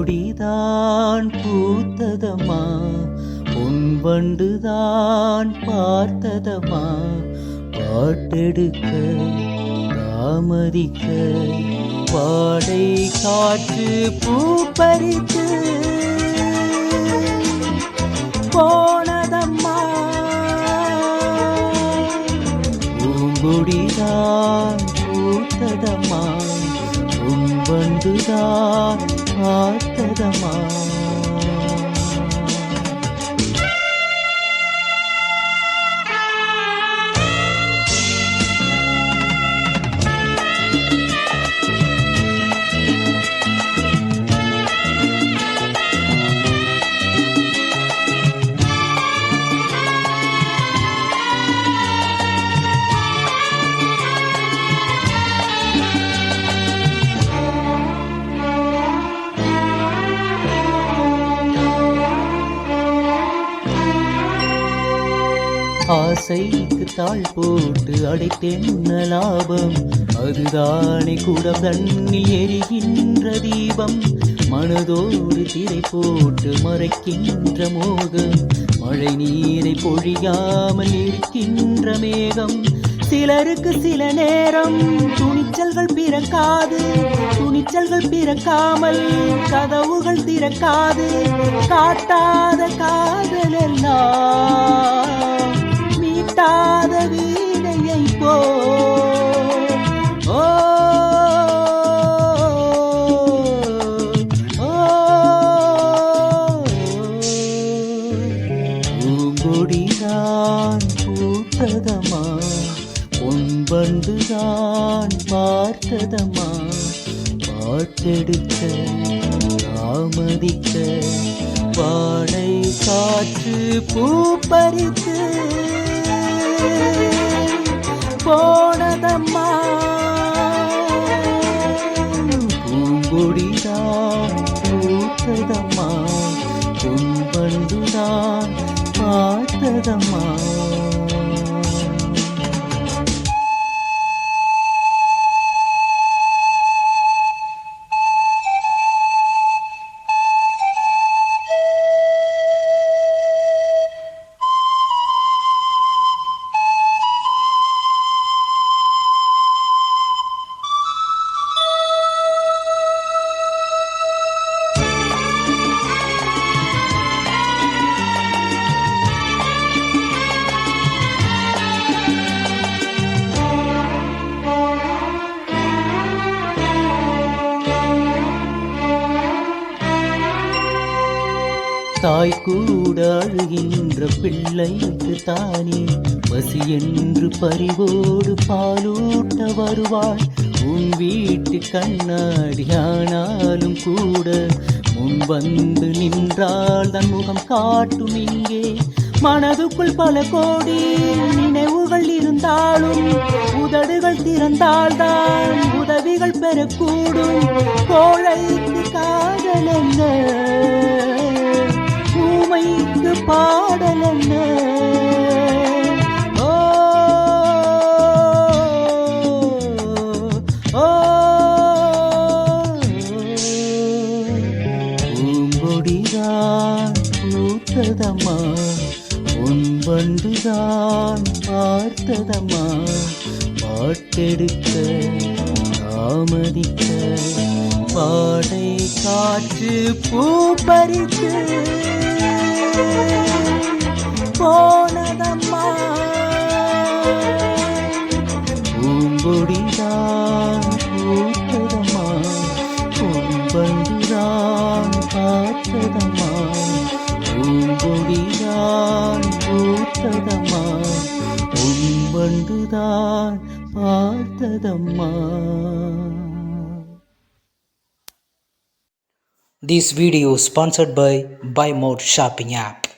கொடிதான் பூத்ததமா உன் வண்டுதான் பார்த்ததமா பாட்டெடுக்க தாமதிக்க பாடை காற்று பூ பறித்து போனதம்மா பூங்குடிதான் பூத்ததம்மா. உன்பந்துதான் பார்த்ததம்மா? ஆசைக்கு தாழ் போட்டு அடைத்தென்ன லாபம் அதுதானே குடம் தண்ணில் எரிகின்ற தீபம். மனதோடு திரை போட்டு மறைக்கின்ற மோகம். மழை நீரை பொழியாமல் இருக்கின்ற மேகம். சிலருக்கு சில நேரம் துணிச்சல்கள் பிறக்காது. துணிச்சல்கள் பிறக்காமல் கதவுகள் திறக்காது. காட்டாத காதல் பொன்பண்டுதான் பார்த்ததம்மா. பாட்டெடுக்க தாமதிக்க வாடை காற்று பூ பறித்து போனதம்மா. பூங்கொடிதான் பூத்ததம்மா. பொன்பண்டுதான் பார்த்ததம்மா. தாய் கூட அழுகின்ற பிள்ளைக்கு தானே. பசி என்று பறிவோடு பாலூட்ட வருவாள். உன் வீட்டு கண்ணாடி ஆனாலும் கூட முன் வந்து நின்றால் தன் முகம் காட்டும் இங்கே. மனதுக்குள் பல கோடி நினைவுகள் இருந்தாலும் உதடுகள் திறந்தால்தான் உதவிகள் பெறக்கூடும். கோழைக்கு காதல் என்ன? பாடல் என்ன ஓ. பூத்ததம்மா உன் வண்டுதான் பார்த்ததம்மா பாட்டெடுக்க தாமதிக்க பாடை காற்று பூ பறித்து போனதம்மா. பூம்பொடிதான் பூத்ததம்மா பொன் உன்பண்டுதான் பார்த்ததம்மா பூங்கொடிதான் பூத்ததம்மா உன்பண்டுதான் This video is sponsored by Buy More Shopping app.